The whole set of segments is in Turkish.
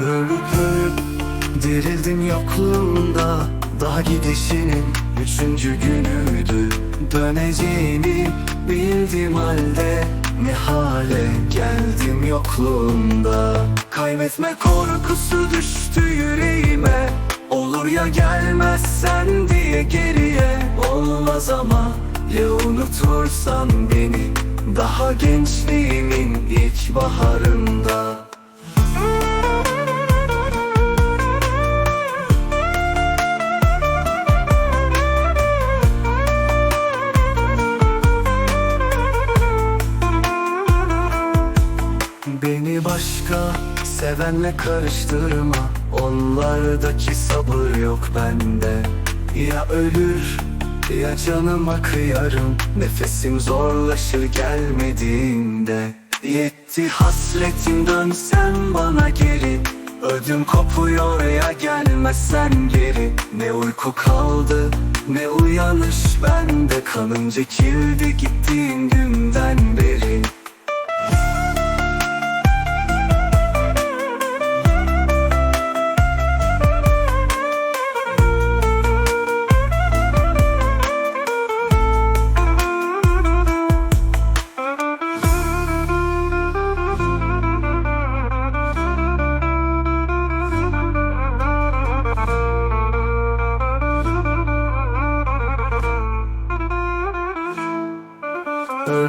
Ölüp dirildim yokluğunda. Daha gidişinin üçüncü günüydü. Döneceğini bildim halde Ne hale geldim yokluğunda Kaybetme korkusu düştü yüreğime. Olur ya gelmezsen diye geriye. Olmaz ama ya unutursan beni. Daha gençliğimin ilk baharında sevenle karıştırma Onlardaki sabır yok bende. Ya ölür ya canıma kıyarım Nefesim zorlaşır gelmediğinde. Yetti hasretin dönsen bana geri. Ödüm kopuyor ya gelmezsen geri. Ne uyku kaldı ne uyanış bende. Kanım çekildi gittiğin günden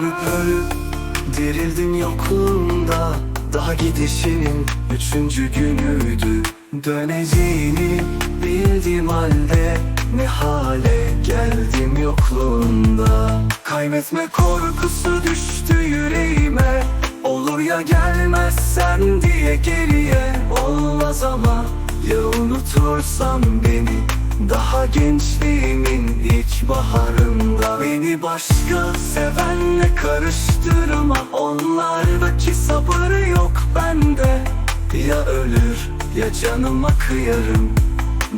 Ölüp ölüp dirildim yokluğunda. Daha gidişinin üçüncü günüydü. Döneceğini bildiğim halde Ne hale geldim yokluğunda. Kaybetme korkusu düştü yüreğime. Olur ya gelmezsen diye geriye Olmaz ama ya unutursan beni? Daha gençliğimin ilk baharında Beni başka sevenle karıştırma Onlardaki sabır yok bende. Ya ölür ya canıma kıyarım.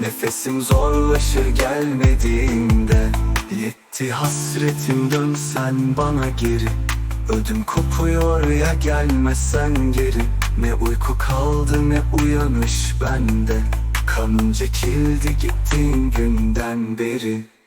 Nefesim zorlaşır gelmediğinde. Yetti hasretim dönsen bana geri. Ödüm kopuyor ya gelmezsen geri. Ne uyku kaldı ne uyanış bende. Kanım çekildi gittiğin günden beri